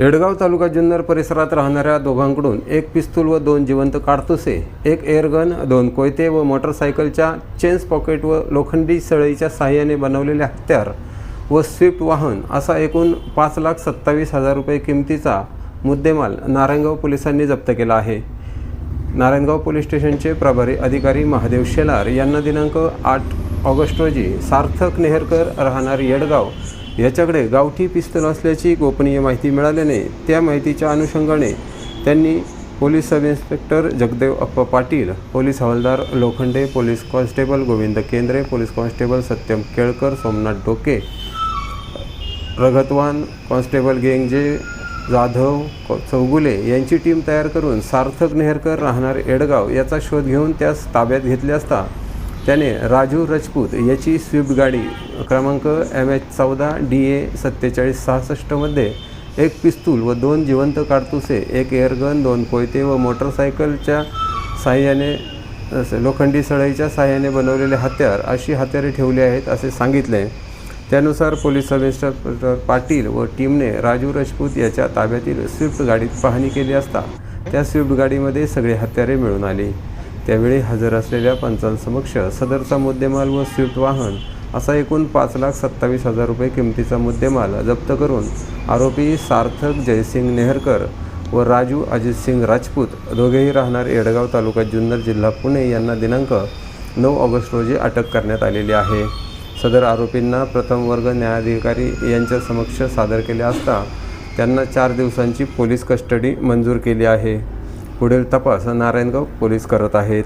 येडगाव तालुका जुन्नर परिसरात राहणाऱ्या दोघांकडून एक पिस्तूल व दोन जिवंत काडतुसे एक एअरगन दोन कोयते व मोटरसायकलच्या चेन्स पॉकेट व लोखंडी सळईच्या साहाय्याने बनवलेले हत्यार व स्विफ्ट वाहन असा एकूण पाच लाख सत्तावीस हजार रुपये किमतीचा मुद्देमाल नारायणगाव पोलिसांनी जप्त केला आहे. नारायणगाव पोलीस स्टेशनचे प्रभारी अधिकारी महादेव शेलार यांना दिनांक आठ ऑगस्ट रोजी सार्थक नेहरकर राहणार येडगाव याच्याकडे गावठी पिस्तूल असल्याची गोपनीय माहिती मिळाल्याने त्या माहितीच्या अनुषंगाने त्यांनी police sub inspector Jagdev Appa Patil police हवालदार Lokhande police constable Govind Kendre police constable Satyam Kelkar Somnath Doke रगतवान constable गेंगजे Jadhav Chougule यांची टीम तयार करून सार्थक नेहरकर राहणार एडगाव याचा शोध घेऊन त्यास ताब्यात घेतले असता त्याने राजू राजपूत याची स्विफ्ट गाडी क्रमांक एम एच चौदा डी ए सत्तेचाळीस सहासष्टमध्ये एक पिस्तूल व दोन जिवंत काडतुसे एक एअरगन दोन कोयते व मोटरसायकलच्या साह्याने लोखंडी सळईच्या साह्याने बनवलेले हत्यार अशी हत्यारे ठेवली आहेत असे सांगितले. त्यानुसार पोलीस सब इन्स्पेक्टर पाटील व टीमने राजू राजपूत याच्या ताब्यातील स्विफ्ट गाडीत पाहणी केली असता त्या स्विफ्ट गाडीमध्ये सगळे हत्यारे मिळून आली. त्यावेळी हजर असलेल्या पंचांसमक्ष सदरचा मुद्देमाल व स्विफ्ट वाहन असा एकूण पाच लाख सत्तावीस हजार रुपये किमतीचा मुद्देमाल जप्त करून आरोपी सार्थक जयसिंग नेहरकर व राजू अजितसिंग राजपूत दोघेही राहणार येडगाव तालुका जुन्नर जिल्हा पुणे यांना दिनांक नऊ ऑगस्ट रोजी अटक करण्यात आलेली आहे. सदर आरोपींना प्रथम वर्ग न्यायाधिकारी यांच्या समक्ष सादर केले असता त्यांना चार दिवसांची पोलीस कस्टडी मंजूर केली आहे. पुढील तपास नारायणगाव पोलीस करत आहेत.